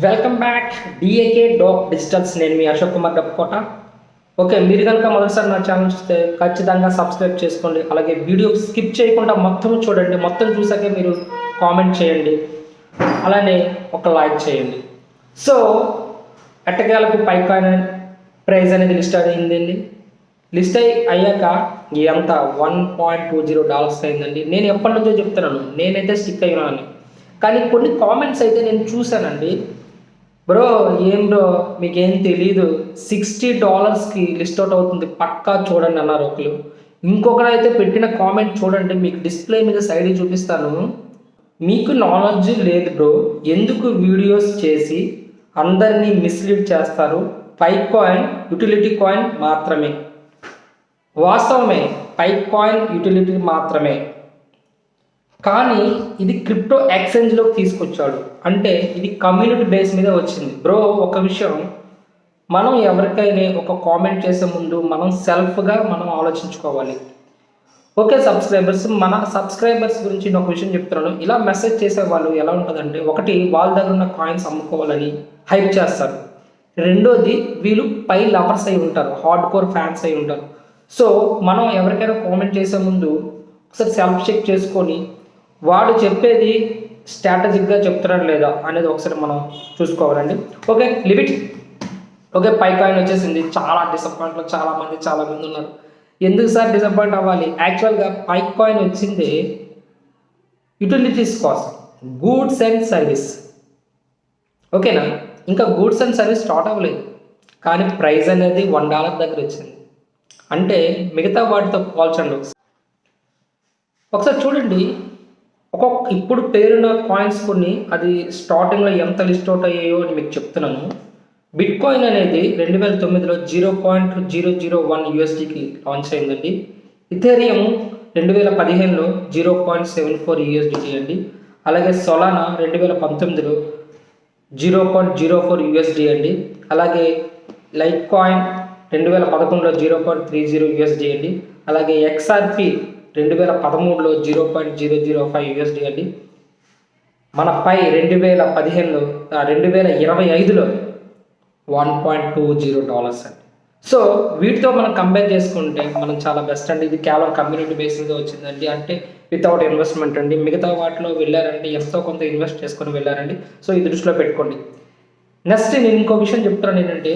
Welcome back DAK doc digitals నేను మీ Ashok Kumar Dappukota okay మీరు కనుక మొదటిసారి నా ఛానల్ చూస్తే ఖచ్చితంగా సబ్స్క్రైబ్ చేసుకోండి. అలాగే వీడియో స్కిప్ చేయకుండా మొత్తం చూడండి. మొత్తం చూసాకే మీరు కామెంట్ చేయండి. అలానే ఒక లైక్ చేయండి. సో ఎట్టకేలకు పైకాయిన్ ప్రైస్ అనేది లిస్ట్ అయిందండి లిస్ట్ అయి అయ్యాక ఎంత one point two zero dollars అయిందండి. నేను ఎప్పటి నుంచో చెప్తున్నాను. నేనైతే స్టిక్ అయ్యానని కానీ కొన్ని కామెంట్స్ అయితే నేను చూశానండి. బ్రో ఏం బ్రో? మీకేం తెలీదు. సిక్స్టీ డాలర్స్కి లిస్ట్ అవుట్ అవుతుంది. పక్కా చూడండి అన్నారు ఒకరు ఇంకొకరు అయితే పెట్టిన కామెంట్ చూడండి. మీకు డిస్ప్లే మీద సైడ్ చూపిస్తాను. మీకు నాలెడ్జ్ లేదు బ్రో. ఎందుకు వీడియోస్ చేసి అందరినీ మిస్లీడ్ చేస్తారు? పైక్ కాయిన్ యూటిలిటీ కాయిన్ మాత్రమే. వాస్తవమే పైక్ కాయిన్ యూటిలిటీ మాత్రమే. కానీ ఇది క్రిప్టో ఎక్స్చేంజ్లోకి తీసుకొచ్చాడు. అంటే ఇది కమ్యూనిటీ బేస్ మీద వచ్చింది. బ్రో ఒక విషయం. మనం ఎవరికైనా ఒక కామెంట్ చేసే ముందు మనం సెల్ఫ్గా మనం ఆలోచించుకోవాలి. ఓకే సబ్స్క్రైబర్స్ మన సబ్స్క్రైబర్స్ గురించి నేను ఒక విషయం చెప్తున్నాను. ఇలా మెసేజ్ చేసే వాళ్ళు ఎలా ఉంటుందంటే ఒకటి వాళ్ళ దగ్గర ఉన్న కాయిన్స్ అమ్ముకోవాలని హైప్ చేస్తారు. రెండోది వీళ్ళు పై లవర్స్ అయి ఉంటారు. హార్డ్ కోర్ ఫ్యాన్స్ అయి ఉంటారు. సో మనం ఎవరికైనా కామెంట్ చేసే ముందు ఒకసారి సెల్ఫ్ చెక్ చేసుకొని వాడు చెప్పేది స్ట్రాటజిక్గా చెప్తున్నాడు లేదా అనేది ఒకసారి మనం చూసుకోవాలండి. Okay limit. Okay pi coin వచ్చేసింది. చాలా డిసప్పాయింట్లో చాలా మంది చాలా మంది ఉన్నారు. ఎందుకు సార్ డిసప్పాయింట్ అవ్వాలి? యాక్చువల్గా పై కాయిన్ వచ్చింది యూటిలిటీస్ కోసం. గూడ్స్ అండ్ సర్వీస్ ఓకేనా? ఇంకా గూడ్స్ అండ్ సర్వీస్ స్టార్ట్ అవ్వలేదు. కానీ ప్రైస్ అనేది వన్ డాలర్ దగ్గర వచ్చింది. అంటే మిగతా వాటితో పోల్చండి ఒకసారి. ఒకసారి చూడండి. ఒక్కొక్క ఇప్పుడు పేరున్న కాయిన్స్ కొన్ని అది స్టార్టింగ్లో ఎంత లిస్ట్ అవుట్ అయ్యాయో అని మీకు చెప్తున్నాను. బిట్ కాయిన్ అనేది రెండు వేల తొమ్మిదిలో zero point zero zero one యూఎస్డికి launch అయిందండి. ఇథేరియం రెండు వేల పదిహేనులో zero point seven four USDT అండి. అలాగే సొలానా రెండు వేల పంతొమ్మిదిలో zero point zero four USD అండి. అలాగే లైట్ కాయిన్ రెండు వేల పదకొండులో zero point three zero USD అండి. అలాగే ఎక్స్ఆర్పి రెండు వేల పదమూడులో zero point zero zero five USD అండి. మన పై రెండు వేల పదిహేనులో రెండు వేల ఇరవై ఐదులో one point two zero dollars అండి. సో వీటితో మనం కంపేర్ చేసుకుంటే మనం చాలా బెస్ట్ అండి. ఇది కేవలం కమ్యూనిటీ బేస్ వచ్చిందండి. అంటే వితౌట్ ఇన్వెస్ట్మెంట్ అండి. మిగతా వాటిలో వెళ్ళారండి ఎంతో కొంత ఇన్వెస్ట్ చేసుకొని వెళ్ళారండి. సో ఇది దృష్టిలో పెట్టుకోండి. నెక్స్ట్ నేను ఇంకో విషయం చెప్తున్నాను ఏంటంటే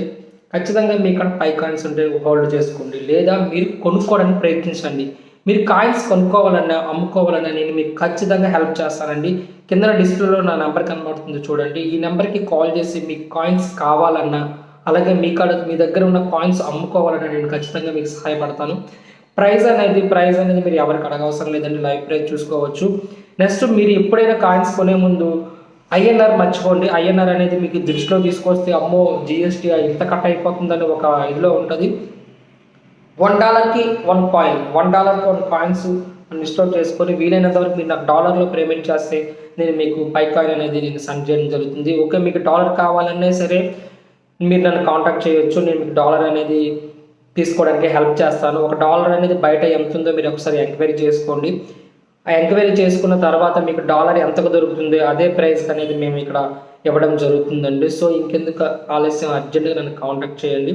ఖచ్చితంగా మీ పై కాయిన్స్ ఉంటే హోల్డ్ చేసుకోండి. లేదా మీరు కొనుక్కోవడానికి ప్రయత్నించండి. మీరు కాయిన్స్ కొనుక్కోవాలన్నా అమ్ముకోవాలన్నా నేను మీకు ఖచ్చితంగా హెల్ప్ చేస్తానండి. కింద డిస్ప్లేలో నా నెంబర్ కనబడుతుంది చూడండి. ఈ నెంబర్కి కాల్ చేసి మీకు కాయిన్స్ కావాలన్నా అలాగే మీ కాడ మీ దగ్గర ఉన్న కాయిన్స్ అమ్ముకోవాలన్నా నేను ఖచ్చితంగా మీకు సహాయపడతాను. ప్రైజ్ అనేది ప్రైజ్ అనేది మీరు ఎవరికి అడగవసరం లేదండి. లైవ్ ప్రైజ్ చూసుకోవచ్చు. నెక్స్ట్ మీరు ఎప్పుడైనా కాయిన్స్ కొనే ముందు ఐఎన్ఆర్ మర్చిపోండి. ఐఎన్ఆర్ అనేది మీకు దృష్టిలో తీసుకొస్తే అమ్మో జిఎస్టీ ఇంత కట్ అయిపోతుందని ఒక ఇదిలో ఉంటుంది. వన్ డాలర్కి వన్ కాయిన్ వన్ డాలర్కి వన్ కాయిన్స్ ఇన్స్టాల్ చేసుకొని వీలైనంత వరకు మీరు నాకు డాలర్లో పేమెంట్ చేస్తే నేను మీకు పై కాయిన్ అనేది నేను సెండ్ చేయడం జరుగుతుంది. ఓకే మీకు డాలర్ కావాలన్నా సరే మీరు నన్ను కాంటాక్ట్ చేయొచ్చు. నేను మీకు డాలర్ అనేది తీసుకోవడానికి హెల్ప్ చేస్తాను. ఒక డాలర్ అనేది బయట ఎంత ఉందో మీరు ఒకసారి ఎంక్వైరీ చేసుకోండి. ఆ ఎంక్వైరీ చేసుకున్న తర్వాత మీకు డాలర్ ఎంతకు దొరుకుతుంది అదే ప్రైస్ అనేది మేము ఇక్కడ ఇవ్వడం జరుగుతుందండి. సో ఇంకెందుకు ఆలస్యం అర్జెంటుగా నన్ను కాంటాక్ట్ చేయండి.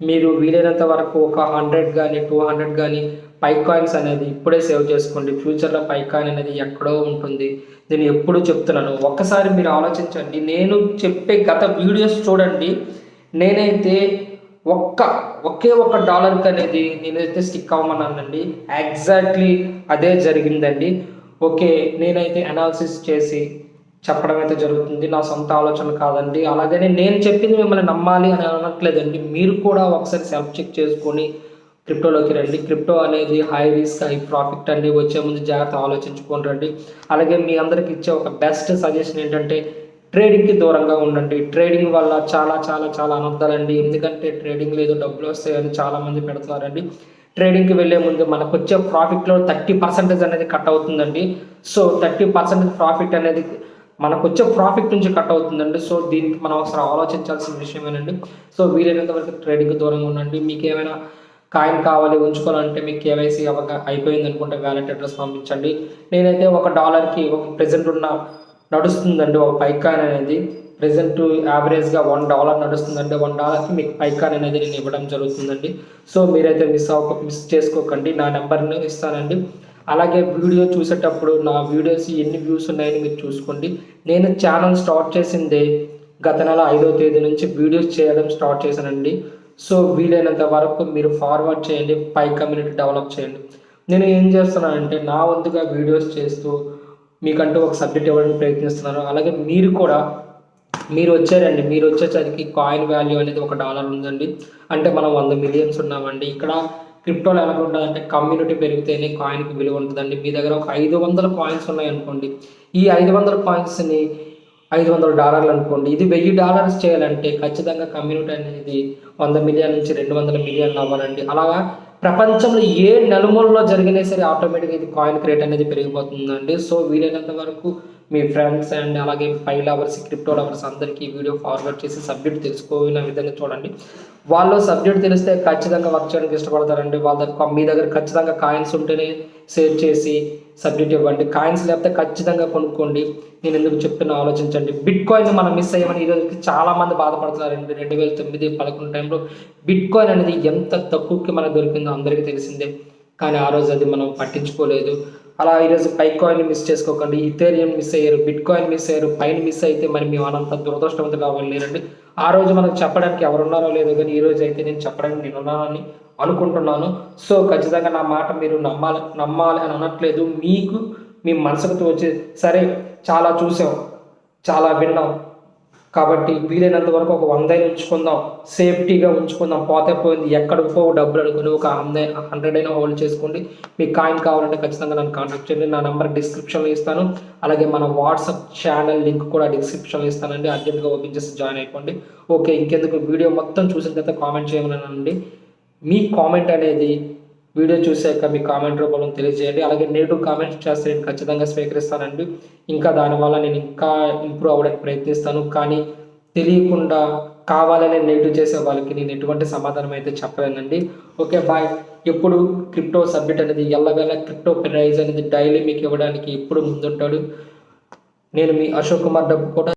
మీరు వీలైనంత వరకు ఒక హండ్రెడ్ కానీ టూ హండ్రెడ్ కానీ పై కాయిన్స్ అనేది ఇప్పుడే సేవ్ చేసుకోండి. ఫ్యూచర్లో పైక్ కాయిన్ అనేది ఎక్కడో ఉంటుంది. నేను ఎప్పుడు చెప్తున్నాను. ఒక్కసారి మీరు ఆలోచించండి. నేను చెప్పే గత వీడియోస్ చూడండి. నేనైతే ఒక్క ఒకే ఒక్క డాలర్కి అనేది నేనైతే స్టిక్ అవ్వమన్నానండి. ఎగ్జాక్ట్లీ అదే జరిగిందండి. ఓకే నేనైతే అనాలిసిస్ చేసి చెప్పడం అయితే జరుగుతుంది. నా సొంత ఆలోచన కాదండి. అలాగనే నేను చెప్పింది మిమ్మల్ని నమ్మాలి అని అనట్లేదండి. మీరు కూడా ఒకసారి సెల్ఫ్ చెక్ చేసుకొని క్రిప్టోలోకి రండి. క్రిప్టో అనేది హై రిస్క్ హై ప్రాఫిట్ అండి. వచ్చే ముందు జాగ్రత్త ఆలోచించుకొని రండి. అలాగే మీ అందరికి ఇచ్చే ఒక బెస్ట్ సజెషన్ ఏంటంటే ట్రేడింగ్కి దూరంగా ఉండండి. ట్రేడింగ్ వల్ల చాలా చాలా చాలా అనర్థాలండి. ఎందుకంటే ట్రేడింగ్ లేదు డబ్బులు వస్తాయని చాలామంది పెడతారండి పెడుతున్నారండి. ట్రేడింగ్కి వెళ్ళే ముందు మనకు వచ్చే ప్రాఫిట్లో థర్టీ పర్సెంటేజ్ అనేది కట్ అవుతుందండి. సో థర్టీ పర్సెంటేజ్ ప్రాఫిట్ అనేది మనకు వచ్చే ప్రాఫిట్ నుంచి కట్ అవుతుందండి. సో దీనికి మనం ఒకసారి ఆలోచించాల్సిన విషయమేనండి సో వీలైనంత వరకు ట్రేడింగ్ దూరంగా ఉండండి. మీకు ఏమైనా కాయిన్ కావాలి ఉంచుకోవాలంటే మీకు కేవైసీ అవగా అయిపోయింది అనుకుంటే వ్యాలెట్ అడ్రస్ పంపించండి. నేనైతే ఒక డాలర్కి ఒక ప్రెజెంట్ ఉన్న నడుస్తుందండి ఒక పై అనేది. ప్రెజెంట్ యావరేజ్గా వన్ డాలర్ నడుస్తుందండి. వన్ డాలర్కి మీకు పైకాన్ అనేది నేను ఇవ్వడం జరుగుతుందండి. సో మీరైతే మిస్ అవ్వక మిస్ చేసుకోకండి. నా నెంబర్ని ఇస్తానండి. అలాగే వీడియో చూసేటప్పుడు నా వీడియోస్ ఎన్ని వ్యూస్ ఉన్నాయని మీరు చూసుకోండి. నేను ఛానల్ స్టార్ట్ చేసిందే గత నెల ఐదో తేదీ నుంచి వీడియోస్ చేయడం స్టార్ట్ చేశానండి. సో వీలైనంత వరకు మీరు ఫార్వర్డ్ చేయండి పై కమ్యూనిటీ డెవలప్ చేయండి. నేను ఏం చేస్తున్నానంటే నా వంతుగా వీడియోస్ చేస్తూ మీకంటూ ఒక సబ్జెక్ట్ ఇవ్వడానికి ప్రయత్నిస్తున్నాను. అలాగే మీరు కూడా మీరు వచ్చారండి. మీరు వచ్చేసరికి కాయిన్ వాల్యూ అనేది ఒక డాలర్ ఉందండి. అంటే మనం వంద మిలియన్స్ ఉన్నామండి. ఇక్కడ క్రిప్టోలో ఎలా ఉంటుందంటే కమ్యూనిటీ పెరిగితేనే కాయిన్కి విలువ ఉంటుందండి. మీ దగ్గర ఒక ఐదు వందల కాయిన్స్ ఉన్నాయనుకోండి ఈ ఐదు వందల కాయిన్స్ని ఐదు వందల డాలర్లు అనుకోండి. ఇది వెయ్యి డాలర్స్ చేయాలంటే ఖచ్చితంగా కమ్యూనిటీ అనేది వంద మిలియన్ నుంచి రెండు వందల మిలియన్లు అవ్వాలండి. అలాగా ప్రపంచంలో ఏ నలుమూలలో జరిగినా సరే ఆటోమేటిక్గా ఇది కాయిన్ క్రేట్ అనేది పెరిగిపోతుందండి. సో వీలైనంత వరకు మీ ఫ్రెండ్స్ అండ్ అలాగే ఫైవ్ లవర్స్ క్రిప్టో లవర్స్ అందరికీ వీడియో ఫార్వర్డ్ చేసి సబ్జెక్ట్ తెలుసుకోవాలనే విధంగా చూడండి. వాళ్ళు సబ్జెక్ట్ తెలిస్తే ఖచ్చితంగా వర్క్ చేయడానికి ఇష్టపడతారండి. వాళ్ళ దగ్గర మీ దగ్గర ఖచ్చితంగా కాయిన్స్ ఉంటేనే షేర్ చేసి సబ్జెక్ట్ ఇవ్వండి. కాయిన్స్ లేకపోతే ఖచ్చితంగా కొనుక్కోండి. నేను ఎందుకు చెప్తున్నా ఆలోచించండి. బిట్ కాయిన్ మనం మిస్ అయ్యామని ఈరోజు చాలా మంది బాధపడుతున్నారండి. రెండు వేల తొమ్మిది పదకొండు టైంలో బిట్ కాయిన్ అనేది ఎంత తక్కువకి మనకు దొరికిందో అందరికీ తెలిసిందే. కానీ ఆ రోజు అది మనం పట్టించుకోలేదు. అలా ఈరోజు పై కాయిన్ మిస్ చేసుకోకండి. ఇథేరియం మిస్ అయ్యారు బిట్ కాయిన్ మిస్ అయ్యారు పైన మిస్ అయితే మరి మేము అనంత దురదృష్టవంతులు కావాలి లేరండి ఆ రోజు మనకు చెప్పడానికి ఎవరున్నారో లేదో కానీ ఈ రోజు అయితే నేను చెప్పడానికి నేను ఉన్నానని అనుకుంటున్నాను. సో ఖచ్చితంగా నా మాట మీరు నమ్మాలి నమ్మాలి అని అనట్లేదు. మీకు మీ మనసుకు తోచి సరే చాలా చూసాం చాలా విన్నాం. కాబట్టి వీలైనంత వరకు ఒక వంద ఉంచుకుందాం. సేఫ్టీగా ఉంచుకుందాం. పోతే పోయింది. ఎక్కడ పోవు? డబ్బులు అనుకుని ఒక వంద హండ్రెడ్ అయినా హోల్డ్ చేసుకోండి. మీకు కాయిన్ కావాలంటే ఖచ్చితంగా నన్ను కాంటాక్ట్ చేయండి. నా నెంబర్ డిస్క్రిప్షన్లో ఇస్తాను. అలాగే మన వాట్సాప్ ఛానల్ లింక్ కూడా డిస్క్రిప్షన్లో ఇస్తానండి. అర్జెంట్గా ఓపెన్ చేసి జాయిన్ అయిపోండి. ఓకే ఇంకెందుకు? వీడియో మొత్తం చూసిన తర్వాత కామెంట్ చేయమనండి. మీ కామెంట్ అనేది వీడియో చూశాక మీ కామెంట్ రూపంలో తెలియజేయండి. అలాగే నెగిటివ్ కామెంట్స్ చేస్తే నేను ఖచ్చితంగా స్వీకరిస్తానండి. ఇంకా దానివల్ల నేను ఇంకా ఇంప్రూవ్ అవ్వడానికి ప్రయత్నిస్తాను. కానీ తెలియకుండా కావాలనే నెగిటివ్ చేసే వాళ్ళకి నేను ఎటువంటి సమాధానం అయితే చెప్పలేనండి. ఓకే బాయ్ ఎప్పుడు క్రిప్టో సబ్మిట్ అనేది ఎల్లవేళ క్రిప్టో ప్రైజ్ అనేది డైలీ మీకు ఇవ్వడానికి ఎప్పుడు ముందుంటాడు. నేను మీ అశోక్ కుమార్ డబ్బు కూడా